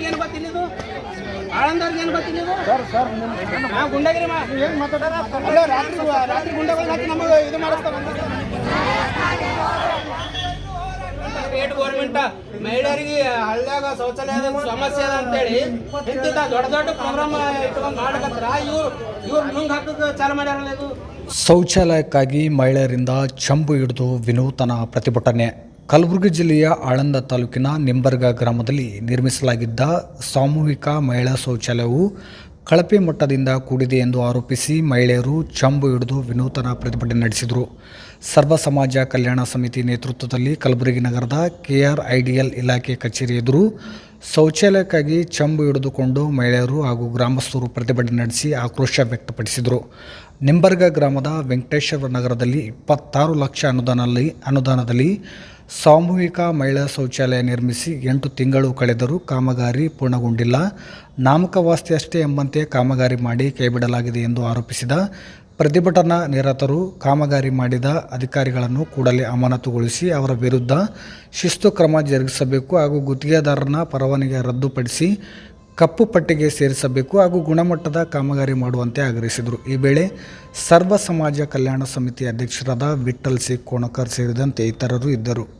ಆಳಂದವ್ರಿಗೆ ಏನು ಗೊತ್ತಿಲ್ಲ ಇದು ಆಳಂದವ್ರಿಗೆ ಏನು ಗೊತ್ತಿಲ್ಲ ಇದು ಸರ್ ಸರ್ ನಾವು ಗುಂಡಗಿರಿ ಮಾ ಏನು ಮಾತಾಡೋಣ ರಾತ್ರಿ ರಾತ್ರಿ ಗುಂಡಗಳು ಹಾಕಿ ನಮಗೆ ಇದು ಮಾಡಿಸ್ತಾರೆ. ಸ್ಟೇಟ್ ಗೌರ್ಮೆಂಟ್ ಮಹಿಳೆಯರಿಗೆ ಹಳ್ಳಿಯಾಗ ಶೌಚಾಲಯದ ಸಮಸ್ಯೆ ಅದ ಅಂತೇಳಿ ಇಂತಿಂತ ದೊಡ್ಡ ದೊಡ್ಡ ಪ್ರೋಗ್ರಾಮ್ ಇಟ್ಕೊಂಡು ಮಾಡಕತ್ತಾರ ಇವ್ರು ಇವ್ರು ನುಂಗ್ ಹಾಕಕ್ಕೆ ಚಾಲು ಮಾಡ್ಯಾರಲ್ಲ ಇದು. ಶೌಚಾಲಯಕ್ಕಾಗಿ ಮಹಿಳೆಯರಿಂದ ಚಂಬು ಹಿಡಿದು ವಿನೂತನ ಪ್ರತಿಭಟನೆ. ಕಲಬುರಗಿ ಜಿಲ್ಲೆಯ ಆಳಂದ ತಾಲೂಕಿನ ನಿಂಬರ್ಗ ಗ್ರಾಮದಲ್ಲಿ ನಿರ್ಮಿಸಲಾಗಿದ್ದ ಸಾಮೂಹಿಕ ಮಹಿಳಾ ಶೌಚಾಲಯವು ಕಳಪೆ ಮಟ್ಟದಿಂದ ಕೂಡಿದೆ ಎಂದು ಆರೋಪಿಸಿ ಮಹಿಳೆಯರು ಚಂಬು ಹಿಡಿದು ವಿನೂತನ ಪ್ರತಿಭಟನೆ ನಡೆಸಿದರು. ಸರ್ವ ಸಮಾಜ ಕಲ್ಯಾಣ ಸಮಿತಿ ನೇತೃತ್ವದಲ್ಲಿ ಕಲಬುರಗಿ ನಗರದ ಕೆಆರ್ ಐಡಿಎಲ್ ಇಲಾಖೆ ಕಚೇರಿ ಎದುರು ಶೌಚಾಲಯಕ್ಕಾಗಿ ಚಂಬು ಹಿಡಿದುಕೊಂಡು ಮಹಿಳೆಯರು ಹಾಗೂ ಗ್ರಾಮಸ್ಥರು ಪ್ರತಿಭಟನೆ ನಡೆಸಿ ಆಕ್ರೋಶ ವ್ಯಕ್ತಪಡಿಸಿದರು. ನಿಂಬರ್ಗ ಗ್ರಾಮದ ವೆಂಕಟೇಶ್ವರ ನಗರದಲ್ಲಿ ಇಪ್ಪತ್ತಾರು ಲಕ್ಷ ಅನುದಾನದಲ್ಲಿ ಅನುದಾನದಲ್ಲಿ ಸಾಮೂಹಿಕ ಮಹಿಳಾ ಶೌಚಾಲಯ ನಿರ್ಮಿಸಿ ಎಂಟು ತಿಂಗಳು ಕಳೆದರೂ ಕಾಮಗಾರಿ ಪೂರ್ಣಗೊಂಡಿಲ್ಲ. ನಾಮಕವಾಸ್ತಿಯಷ್ಟೇ ಎಂಬಂತೆ ಕಾಮಗಾರಿ ಮಾಡಿ ಕೈಬಿಡಲಾಗಿದೆ ಎಂದು ಆರೋಪಿಸಿದ ಪ್ರತಿಭಟನಾ ನಿರತರು ಕಾಮಗಾರಿ ಮಾಡಿದ ಅಧಿಕಾರಿಗಳನ್ನು ಕೂಡಲೇ ಅಮಾನತುಗೊಳಿಸಿ ಅವರ ವಿರುದ್ಧ ಶಿಸ್ತು ಕ್ರಮ ಜರುಗಿಸಬೇಕು ಹಾಗೂ ಗುತ್ತಿಗೆದಾರನ ಪರವಾನಗಿ ರದ್ದುಪಡಿಸಿ ಕಪ್ಪು ಪಟ್ಟಿಗೆ ಸೇರಿಸಬೇಕು ಹಾಗೂ ಗುಣಮಟ್ಟದ ಕಾಮಗಾರಿ ಮಾಡುವಂತೆ ಆಗ್ರಹಿಸಿದರು. ಈ ವೇಳೆ ಸರ್ವ ಸಮಾಜ ಕಲ್ಯಾಣ ಸಮಿತಿ ಅಧ್ಯಕ್ಷರಾದ ವಿಠಲ್ ಸಿ ಕೋಣಕರ್ ಸೇರಿದಂತೆ ಇತರರು ಇದ್ದರು.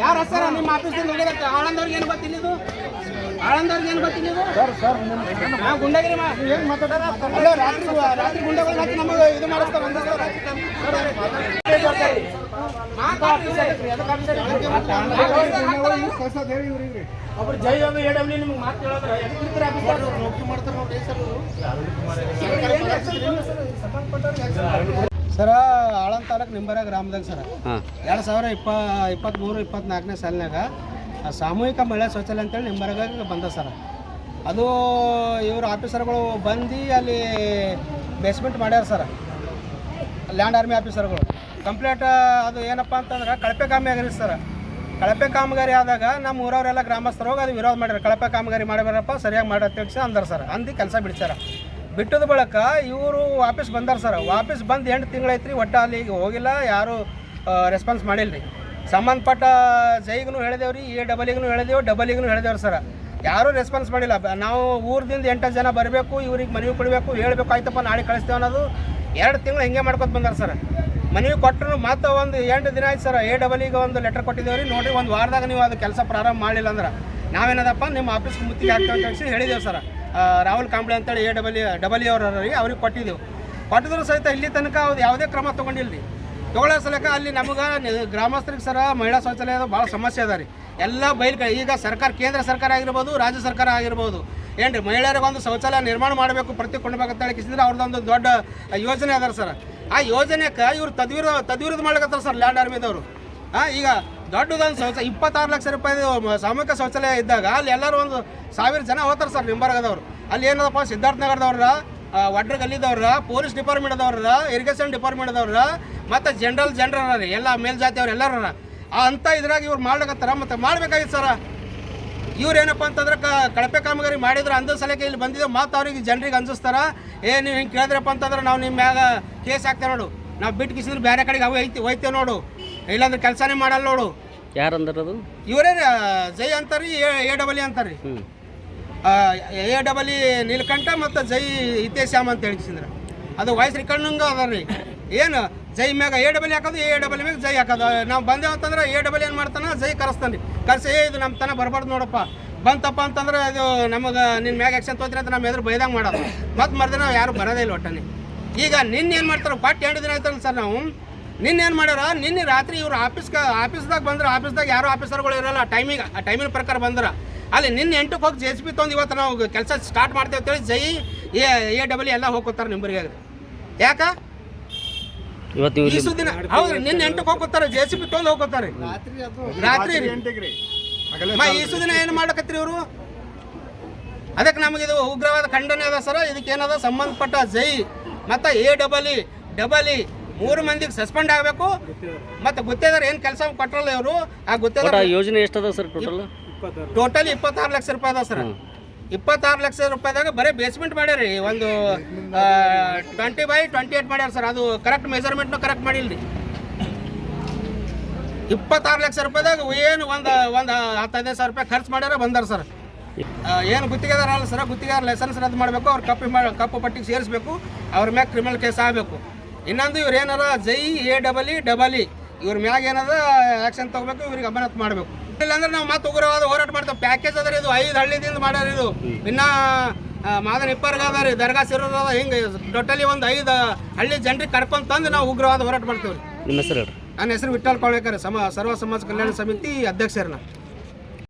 ಯಾರು ಸರ ನಿಮ್ಮ ಆಫೀಸಿಂದ ಹೋಗಿರತ್ತೆ ಆಳಂದವ್ರಿಗೆ ಏನು ಗೊತ್ತಿಲ್ಲ ಇದು ಆಳಂದವ್ರಿಗೆ ಏನು ಗೊತ್ತಿಲ್ಲ ಇದು ಗುಂಡಗಿರಿ ಏನು ಮಾತಾಡೋಣ ರಾತ್ರಿ ರಾತ್ರಿ ಗುಂಡಗಳು ಹಾಕಿ ನಮಗೆ ಇದು ಮಾಡಿಸ್ತಾರೆ ಒಬ್ರು ಜೈ ಬಾಬು ಎ ಡಬ್ಲ್ಯೂ ನಿಮ್ಗೆ ಮಾತು ಹೇಳಿದ್ರೆ ಎದಕ್ಕೆ ಇರ್ತೀರ ಆಫೀಸ್ದಾಗ? ನೌಕರಿ ಮಾಡ್ತಾರೆ ನೋಡಿ ಸರ್ ಸರ ಆಳಂದ ತಾಲೂಕು ನಿಂಬರ ಗ್ರಾಮದಾಗ ಸರ. ಎರಡು ಸಾವಿರ ಇಪ್ಪ ಇಪ್ಪತ್ತ್ಮೂರು ಇಪ್ಪತ್ನಾಲ್ಕನೇ ಸಾಲಿನಾಗ ಆ ಸಾಮೂಹಿಕ ಮಹಿಳಾ ಶೌಚಾಲಯ ಅಂತೇಳಿ ನಿಂಬರಗ ಬಂದ ಸರ. ಅದು ಇವ್ರ ಆಫೀಸರ್ಗಳು ಬಂದು ಅಲ್ಲಿ ಬೇಸ್ಮೆಂಟ್ ಮಾಡ್ಯಾರ ಸರ್. ಲ್ಯಾಂಡ್ ಆರ್ಮಿ ಆಫೀಸರ್ಗಳು. ಕಂಪ್ಲೇಂಟ್, ಅದು ಏನಪ್ಪ ಅಂತಂದ್ರೆ ಕಳಪೆ ಕಾಮಗಾರಿ ಸರ್. ಕಳಪೆ ಕಾಮಗಾರಿ ಆದಾಗ ನಮ್ಮ ಊರವರೆಲ್ಲ ಗ್ರಾಮಸ್ಥರು ಹೋಗಿ ಅದು ವಿರೋಧ ಮಾಡ್ಯಾರ ಕಳಪೆ ಕಾಮಗಾರಿ ಮಾಡಬೇಡಪ್ಪ, ಸರಿಯಾಗಿ ಮಾಡಿ ಅಂತ ತಿಳಿಸಿ ಅಂದಾರ ಸರ್. ಅಂದು ಕೆಲಸ ಬಿಡ್ಸಾರ ಬಿಟ್ಟದ ಬಳಿಕ ಇವರು ವಾಪಸ್ ಬಂದಾರ ಸರ್. ವಾಪಸ್ ಬಂದು ಎಂಟು ತಿಂಗಳೈತ್ರಿ ಒಟ್ಟು ಅಲ್ಲಿ ಈಗ ಹೋಗಿಲ್ಲ, ಯಾರು ರೆಸ್ಪಾನ್ಸ್ ಮಾಡಿಲ್ಲ ರೀ ಸಂಬಂಧಪಟ್ಟ ಜೈಗೂ ಹೇಳಿದೇವ್ರಿ ಎ ಡಬಲಿಗೂ ಹೇಳಿದೆವು ಡಬಲಿಗೂ ಹೇಳಿದೇವ್ರಿ ಸರ್. ಯಾರೂ ರೆಸ್ಪಾನ್ಸ್ ಮಾಡಿಲ್ಲ. ನಾವು ಊರಿಂದ ಎಂಟು ಜನ ಬರಬೇಕು, ಇವ್ರಿಗೆ ಮನವಿ ಕೊಡಬೇಕು, ಹೇಳಬೇಕು, ಆಯ್ತಪ್ಪ, ನಾಳೆ ಕಳಿಸ್ತೇವೆ ಅನ್ನೋದು ಎರಡು ತಿಂಗಳು ಹಿಂಗೆ ಮಾಡ್ಕೊತ ಬಂದಾರ ಸರ್. ಮನವಿ ಕೊಟ್ಟರು ಮತ್ತೆ ಒಂದು ಎಂಟು ದಿನ ಆಯ್ತು ಸರ್. ಎ ಡಬಲಿಗೆ ಒಂದು ಲೆಟರ್ ಕೊಟ್ಟಿದ್ದೇವೆ ರೀ. ನೋಡಿರಿ, ಒಂದು ವಾರದಾಗ ನೀವು ಅದು ಕೆಲಸ ಪ್ರಾರಂಭ ಮಾಡಲಿಲ್ಲ ಅಂದ್ರೆ. ನಾವೇನದಪ್ಪ, ನಿಮ್ಮ ಆಫೀಸ್ ಮುತ್ತಿಗೆ ಹಾಕ್ತೇವೆ ಅಂತ ಹೇಳಿ ಹೇಳಿದೆವು ಸರ್. ರಾಹುಲ್ ಕಾಂಬ್ಳೆ ಅಂತೇಳಿ ಎ ಡಬಲ್ ಡಬಲಿ ಅವ್ರ ರೀ, ಅವ್ರಿಗೆ ಕೊಟ್ಟಿದ್ದೆವು. ಕೊಟ್ಟಿದ್ರು ಸಹಿತ ಇಲ್ಲಿ ತನಕ ಅವ್ರು ಯಾವುದೇ ಕ್ರಮ ತೊಗೊಂಡಿಲ್ಲ ತೊಗೊಳ್ಳೋ ಸಲಕ ಅಲ್ಲಿ ನಮಗೆ ಗ್ರಾಮಸ್ಥರಿಗೆ ಸರ, ಮಹಿಳಾ ಶೌಚಾಲಯದ ಭಾಳ ಸಮಸ್ಯೆ ಅದ ರೀ. ಎಲ್ಲ ಕಡೆ ಈಗ ಸರ್ಕಾರ, ಕೇಂದ್ರ ಸರ್ಕಾರ ಆಗಿರ್ಬೋದು, ರಾಜ್ಯ ಸರ್ಕಾರ ಆಗಿರ್ಬೋದು. ಏನು ರೀ ಮಹಿಳೆಯರಿಗೆ ಒಂದು ಶೌಚಾಲಯ ನಿರ್ಮಾಣ ಮಾಡಬೇಕು, ಪ್ರತಿ ಕೊಡಬೇಕಂತೇಳಿ ಕಿಸಿದ್ರೆ ಅವ್ರದ್ದೊಂದು ದೊಡ್ಡ ಯೋಜನೆ ಅದಾರೆ ಸರ್. ಆ ಯೋಜನೆಗೆ ಇವ್ರು ತದ್ವಿರ ತದ್ವಿರೋಧ ಮಾಡ್ಲಕತ್ತಾರ ಸರ್ ಲ್ಯಾಂಡ್ ಆರ್ಮಿದವರು. ಹಾಂ ಈಗ ದೊಡ್ಡದೊಂದು ಶೌಚ ಇಪ್ಪತ್ತಾರು ಲಕ್ಷ ರೂಪಾಯಿ ಸಾಮೂಹಿಕ ಶೌಚಾಲಯ ಇದ್ದಾಗ ಅಲ್ಲಿ ಎಲ್ಲರೂ ಒಂದು ಸಾವಿರ ಜನ ಹೋಗ್ತಾರೆ ಸರ್ ನಿಂಬರ್ಗದವ್ರು. ಅಲ್ಲಿ ಏನದಪ್ಪ ಸಿದ್ಧಾರ್ಥ ನಗರದವ್ರ ವಡ್ರ ಗಲ್ಲಿದವ್ರ ಪೊಲೀಸ್ ಡಿಪಾರ್ಟ್ಮೆಂಟ್ ಅದವ್ರ ಇರಿಗೇಷನ್ ಡಿಪಾರ್ಟ್ಮೆಂಟ್ ಅದವ್ರ ಮತ್ತು ಜನರಲ್ ಜನರಲ್ ಎಲ್ಲ ಮೇಲ್ಜಾತಿಯವ್ರು ಎಲ್ಲರ ಆ, ಅಂತ ಇದ್ರಾಗ ಇವ್ರು ಮಾಡ್ಲಕತ್ತಾರ, ಮತ್ತು ಮಾಡ್ಬೇಕಾಗಿತ್ತು ಸರ. ಇವ್ರು ಏನಪ್ಪ ಅಂತಂದ್ರೆ ಕ ಕಳಪೆ ಕಾಮಗಾರಿ ಮಾಡಿದ್ರೆ ಅಂದ ಸಲಕ್ಕೆ ಇಲ್ಲಿ ಬಂದಿದ್ದು ಮತ್ತು ಅವ್ರಿಗೆ ಜನರಿಗೆ ಅನ್ಸಿಸ್ತಾರ ಏ ನೀವು ಹಿಂಗೆ ಕೇಳಿದ್ರಪ್ಪ ಅಂತಂದ್ರೆ ನಾವು ನಿಮ್ಮ ಮ್ಯಾಗ ಕೇಸ್ ಹಾಕ್ತೇವೆ ನೋಡು. ನಾವು ಬಿಟ್ಟು ಕಿಸಿದ್ರೆ ಬೇರೆ ಕಡೆಗೆ ಅವು ಐತಿ ಹೋಯ್ತೇವೆ ನೋಡು. ಇಲ್ಲಾಂದ್ರೆ ಕೆಲಸನೇ ಮಾಡಲ್ಲ ನೋಡು. ಯಾರು ಅದು? ಇವರೇ ಜೈ ಅಂತಾರ್ರಿ ಎ ಡಬಲ್ ಹ್ಞೂ ಎ ಡಬಲ್ ಇ ನೀಲಕಂಠ ಮತ್ತು ಜೈ ಹಿತೇಶ್ಯಾಮ್ ಅಂತ ಹೇಳಿಸಿದ್ರೆ ಅದು ವಾಯ್ಸ್ ರಿಕಣ್ಣಂಗ ಅದ ರೀ ಏನು ಜೈ ಮ್ಯಾಗ ಎ ಡಬಲ್ ಹಾಕೋದು, ಎ ಡಬಲ್ ಮ್ಯಾಗ ಜೈ ಹಾಕೋದು. ನಾವು ಬಂದೇವು ಅಂತಂದ್ರೆ ಎ ಡಬಲ್ ಏನು ಮಾಡ್ತಾನೆ? ಜೈ ಕರೆಸ್ತಾನೆ ಕರೆಸಿ, ಏ, ಇದು ನಮ್ಮ ತನ ಬರಬಾರ್ದು ನೋಡಪ್ಪ. ಬಂತಪ್ಪ ಅಂತಂದ್ರೆ ಅದು ನಮಗೆ ನಿನ್ನ ಮ್ಯಾಗ ಆ್ಯಕ್ಷನ್ ತೊಗೊತೀರಿ ಅಂತ ನಮ್ಮ ಎದುರು ಬೈದಾಗ ಮಾಡೋದು. ಮತ್ತು ಮರ್ದಿನ ಯಾರು ಬರೋದೇ ಇಲ್ಲ ಒಟ್ಟನೆ. ಈಗ ನಿನ್ನೆ ಏನು ಮಾಡ್ತಾರೆ ಕೊಟ್ಟು ಎಂಟು ದಿನ ಆಯ್ತಲ್ಲ ಸರ್ ನಾವು. ನಿನ್ನೇನು ಮಾಡ್ಯಾರ, ನಿನ್ನೆ ರಾತ್ರಿ ಇವ್ರು ಆಫೀಸ್ಗೆ ಆಫೀಸ್ದಾಗ ಬಂದ್ರೆ, ಆಫೀಸ್ದಾಗ ಯಾರು ಆಫೀಸರ್ಗಳು ಇರಲ್ಲ ಟೈಮಿಗೆ ಆ ಟೈಮಿನ ಪ್ರಕಾರ ಬಂದ್ರೆ. ಅಲ್ಲಿ ನಿನ್ನೆ ಎಂಟಕ್ಕೆ ಹೋಗಿ ಜೆ ಸಿ ಬಿ ತೊಗೊಂಡು ಇವತ್ತು ನಾವು ಕೆಲಸ ಸ್ಟಾರ್ಟ್ ಮಾಡ್ತೇವೆ ಅಂತೇಳಿ ಜೈ ಎ ಎ ಡಬಲ್ ಎಲ್ಲ ಹೋಗ್ಕೋತಾರೆ ನಿಂಬರಿಗೆ ಯಾಕ? ಇವತ್ತು ಇವ್ರು ಸುದ್ದಿನ ಹೌದ್ರಿ ನಿನ್ನೆ ಎಂಟಕ್ಕೆ ಹೋಗ್ಕೋತಾರೆ ಜೆ ಸಿ ಬಿ ತೊಗೊಂಡು ಹೋಗ್ಕೋತಾರೆ ರಾತ್ರಿ ರೀ. ಎಂಟಿಗೆ ರೀ ಮ ಈ ಸುದಿನ ಏನು ಮಾಡಕತ್ರಿ ಇವರು? ಅದಕ್ಕೆ ನಮಗಿದು ಉಗ್ರವಾದ ಖಂಡನೆ ಅದ ಸರ್ ಇದಕ್ಕೆ ಏನದ ಸಂಬಂಧಪಟ್ಟ ಜೈ ಮತ್ತ A double E double E ಮೂರು ಮಂದಿಗೆ ಸಸ್ಪೆಂಡ್ ಆಗಬೇಕು. ಮತ್ತೆ ಗುತ್ತೇದಾರ ಏನು ಕೆಲಸ ಕೊಟ್ಟರಲ್ಲ ಇವರು? ಆ ಗುತ್ತೇದಾರ ಯೋಜನೆ ಎಷ್ಟದ ಸರ್ ಟೋಟಲ್ ಟೋಟಲ್ ಇಪ್ಪತ್ತಾರು ಲಕ್ಷ ರೂಪಾಯಿ ಅದ ಸರ್. ಇಪ್ಪತ್ತಾರು ಲಕ್ಷ ರೂಪಾಯಿದಾಗ ಬರೀ ಬೇಸ್ಮೆಂಟ್ ಮಾಡ್ಯಾರಿ ಒಂದು ಟ್ವೆಂಟಿ ಬೈ ಟ್ವೆಂಟಿ ಏಟ್ ಮಾಡ್ಯಾರ ಸರ್ ಅದು ಕರೆಕ್ಟ್ ಮೆಜರ್ಮೆಂಟ್ನು ಕರೆಕ್ಟ್ ಮಾಡಿಲ್ರಿ. ಇಪ್ಪತ್ತಾರು ಲಕ್ಷ ರೂಪಾಯಿದಾಗ ಏನು ಒಂದು ಒಂದು ಹತ್ತೈದು ಸಾವಿರ ರೂಪಾಯಿ ಖರ್ಚು ಮಾಡ್ಯಾರ ಬಂದಾರ ಸರ್ ಏನು ಗುತ್ತಿಗೆದಾರ ಅಲ್ಲ ಸರ್ ಗುತ್ತಿಗೆದಾರ ಲೈಸೆನ್ಸ್ ರದ್ದು ಮಾಡಬೇಕು, ಅವ್ರು ಕಪ್ಪು ಮಾಡಿ ಕಪ್ಪು ಪಟ್ಟಿಗೆ ಸೇರಿಸಬೇಕು, ಅವ್ರ ಮ್ಯಾಗ ಕ್ರಿಮಿನಲ್ ಕೇಸ್ ಆಗಬೇಕು. ಇನ್ನೊಂದು ಇವ್ರು ಏನಾರ JE A double E double E ಇವ್ರ ಮ್ಯಾಗ ಏನದ ಆ್ಯಕ್ಷನ್ ತಗೋಬೇಕು ಇವ್ರಿಗೆ ಅಮಾನತ್ ಮಾಡಬೇಕು. ಇಲ್ಲಾಂದ್ರೆ ನಾವು ಮತ್ತೆ ಉಗ್ರವಾದ ಹೋರಾಟ ಮಾಡ್ತೇವೆ. ಪ್ಯಾಕೇಜ್ ಅದ ರೀ ಇದು ಐದು ಹಳ್ಳಿದಿಂದ ಮಾಡ್ಯಾರ ಇದು. ಇನ್ನ ಮಾದನ್ ಇಪ್ಪರ್ಗ ಅದ ರೀ ದರ್ಗಾ ಸಿರೋದ ಹಿಂಗೆ ಟೋಟಲಿ ಒಂದು ಐದು ಹಳ್ಳಿ ಜನರಿಗೆ ಕರ್ಕೊಂಡ್ ತಂದು ನಾವು ಉಗ್ರವಾದ ಹೋರಾಟ ಮಾಡ್ತೇವೆ ರೀ. ನಿಮ್ಮ ಹೆಸರು ಹೇಳ್ರಿ. ನನ್ನ ಹೆಸರು ವಿಠಲ್ ಕೊಳ್ಳೇಕರ್ ಸಮ ಸರ್ವ ಸಮಾಜ ಕಲ್ಯಾಣ ಸಮಿತಿ ಅಧ್ಯಕ್ಷರನ್ನ.